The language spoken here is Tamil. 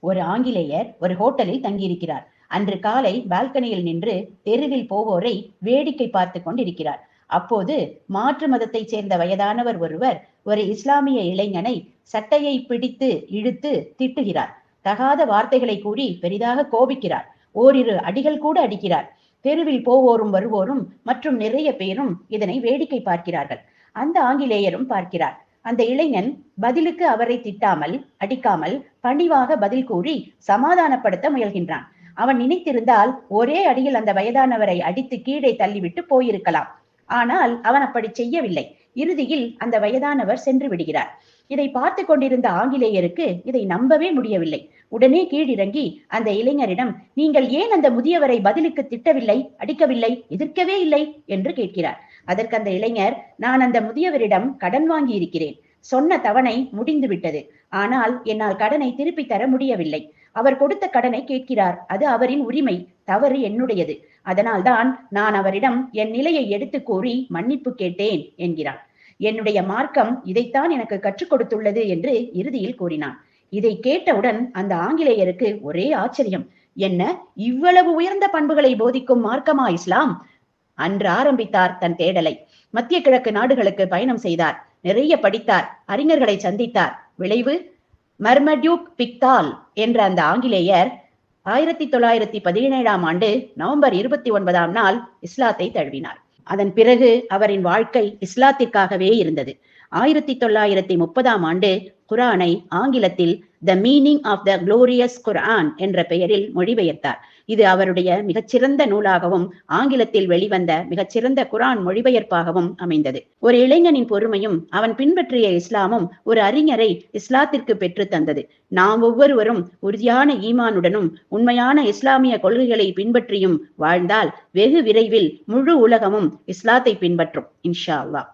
ஒரு ஆங்கிலேயர் ஒரு ஹோட்டலில் தங்கியிருக்கிறார். அன்று காலை பால்கனியில் நின்று தெருவில் போவோரை வேடிக்கை பார்த்து கொண்டிருக்கிறார். அப்போது மாற்று மதத்தைச் சேர்ந்த வயதானவர் ஒருவர் ஒரு இஸ்லாமிய இளைஞனை சட்டையை பிடித்து இழுத்து திட்டுகிறார். தகாத வார்த்தைகளை கூறி பெரிதாக கோபிக்கிறார். ஓரிரு அடிகள் கூட அடிக்கிறார். தெருவில் போவோரும் வருவோரும் மற்றும் நிறைய பேரும் இதனை வேடிக்கை பார்க்கிறார்கள். அந்த ஆங்கிலேயரும் பார்க்கிறார். அந்த இளைஞன் பதிலுக்கு அவரை திட்டாமல் அடிக்காமல் பணிவாக பதில் கூறி சமாதானப்படுத்த முயல்கின்றான். அவன் நினைத்திருந்தால் ஒரே அடியில் அந்த வயதானவரை அடித்து கீழே தள்ளிவிட்டு போயிருக்கலாம். ஆனால் அவன் அப்படி செய்யவில்லை. இறுதியில் அந்த வயதானவர் சென்று விடுகிறார். இதை பார்த்து கொண்டிருந்த ஆங்கிலேயருக்கு இதை நம்பவே முடியவில்லை. உடனே கீழிறங்கி அந்த இளைஞரிடம் நீங்கள் ஏன் அந்த முதியவரை பதிலுக்கு திட்டவில்லை அடிக்கவில்லை எதிர்க்கவே இல்லை? என்று கேட்கிறார். அதற்கு அந்த இளைஞர் நான் அந்த முதியவரிடம் கடன் வாங்கி இருக்கிறேன். சொன்ன தவணை முடிந்து விட்டது. ஆனால் என்னால் கடனை திருப்பி தர முடியவில்லை. அவர் கொடுத்த கடனை கேட்கிறார். அது அவரின் உரிமை. தவறு என்னுடையது. அதனால்தான் நான் அவரிடம் என் நிலையை எடுத்து கூறி மன்னிப்பு கேட்டேன் என்கிறார் என்னுடைய மார்க்கம் இதைத்தான் எனக்கு கற்றுக் கொடுத்துள்ளது என்று இறுதியில் கூறினான். இதை கேட்டவுடன் அந்த ஆங்கிலேயருக்கு ஒரே ஆச்சரியம். என்ன? இவ்வளவு உயர்ந்த பண்புகளை போதிக்கும் மார்க்கமா இஸ்லாம்? அன்று ஆரம்பித்தார் தன் தேடலை. மத்திய கிழக்கு நாடுகளுக்கு பயணம் செய்தார். நிறைய படித்தார். அறிஞர்களை சந்தித்தார். விளைவு? மர்மடியூக் பிக்தால் என்ற அந்த ஆங்கிலேயர் ஆயிரத்தி தொள்ளாயிரத்தி பதினேழாம் ஆண்டு நவம்பர் இருபத்தி ஒன்பதாம் நாள் இஸ்லாத்தை தழுவினார். அதன் பிறகு அவரின் வாழ்க்கை இஸ்லாத்திற்காகவே இருந்தது. ஆயிரத்தி தொள்ளாயிரத்தி முப்பதாம் ஆண்டு குரானை ஆங்கிலத்தில் the meaning of the glorious Quran என்ற பெயரில் மொழிபெயர்த்தார். இது அவருடைய மிகச்சிறந்த நூலாகவும் ஆங்கிலத்தில் வெளிவந்த மிகச்சிறந்த குரான் மொழிபெயர்ப்பாகவும் அமைந்தது. ஒரு இளைஞனின் பொறுமையும் அவன் பின்பற்றிய இஸ்லாமும் ஒரு அறிஞரை இஸ்லாத்திற்கு பெற்று தந்தது. நாம் ஒவ்வொருவரும் உறுதியான ஈமானுடனும் உண்மையான இஸ்லாமிய கொள்கைகளை பின்பற்றியும் வாழ்ந்தால் வெகு விரைவில் முழு உலகமும் இஸ்லாத்தை பின்பற்றும் இன்ஷா அல்லாஹ்.